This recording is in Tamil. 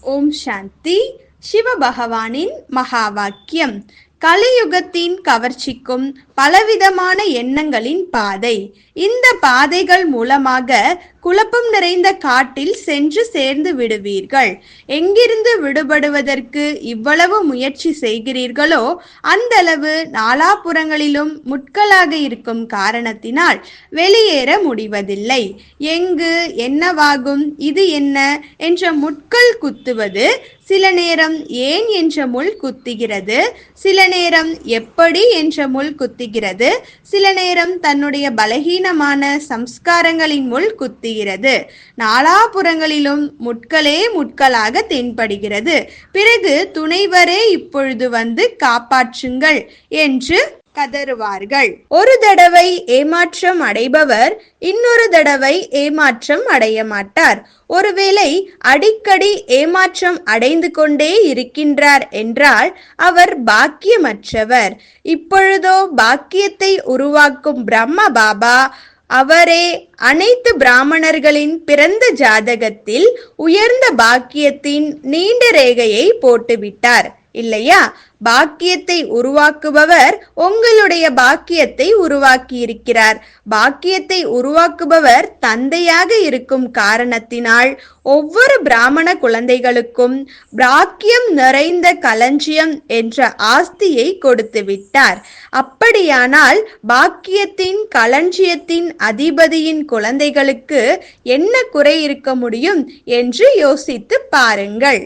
ஓம் சாந்தி. சிவபகவானின் மகா வாக்கியம் கலியுகத்தின் கவர்ச்சிக்கும் பலவிதமான எண்ணங்களின் பாதை. இந்த பாதைகள் மூலமாக குழப்பம் நிறைந்த காட்டில் சென்று சேர்ந்து விடுவீர்கள். எங்கிருந்து விடுபடுவதற்கு இவ்வளவு முயற்சி செய்கிறீர்களோ அந்த அளவு நாலாபுறங்களிலும் முட்களாக இருக்கும் காரணத்தினால் வெளியேற முடிவதில்லை. எங்கு என்னவாகும் இது என்ன என்ற முட்கள் குத்துவது சில நேரம் ஏன் என்ற முள் குத்துகிறது சில நேரம் எப்படி என்ற முள் குத்துகிறது சில நேரம் தன்னுடைய பலகீனமான சம்ஸ்காரங்களின் முள் குத்துகிறது நாலாபுறங்களிலும் முட்களே முட்களாக தென்படுகிறது. பிறகு துணைவரே இப்பொழுது வந்து காப்பாற்றுங்கள் என்று கதறுவார்கள். ஒரு தடவை ஏமாற்றம் அடைபவர் இன்னொரு தடவை ஏமாற்றம் அடைய மாட்டார். ஒருவேளை அடிக்கடி ஏமாற்றம் அடைந்து கொண்டே இருக்கின்றார் என்றால் அவர் பாக்கியமற்றவர். இப்பொழுதோ பாக்கியத்தை உருவாக்கும் பிரம்ம பாபா அவரே அனைத்து பிராமணர்களின் பிறந்த ஜாதகத்தில் உயர்ந்த பாக்கியத்தின் நீண்ட ரேகையை போட்டுவிட்டார். இல்லையா? பாக்கியத்தை உருவாக்குபவர் உங்களுடைய பாக்கியத்தை உருவாக்கி இருக்கிறார் பாக்கியத்தை உருவாக்குபவர் தந்தையாக இருக்கும் காரணத்தினால் ஒவ்வொரு பிராமண குழந்தைகளுக்கும் பாக்கியம் நிறைந்த களஞ்சியம் என்ற ஆஸ்தியை கொடுத்து விட்டார். அப்படியானால் பாக்கியத்தின் களஞ்சியத்தின் அதிபதியின் குழந்தைகளுக்கு என்ன குறை இருக்க முடியும் என்று யோசித்து பாருங்கள்.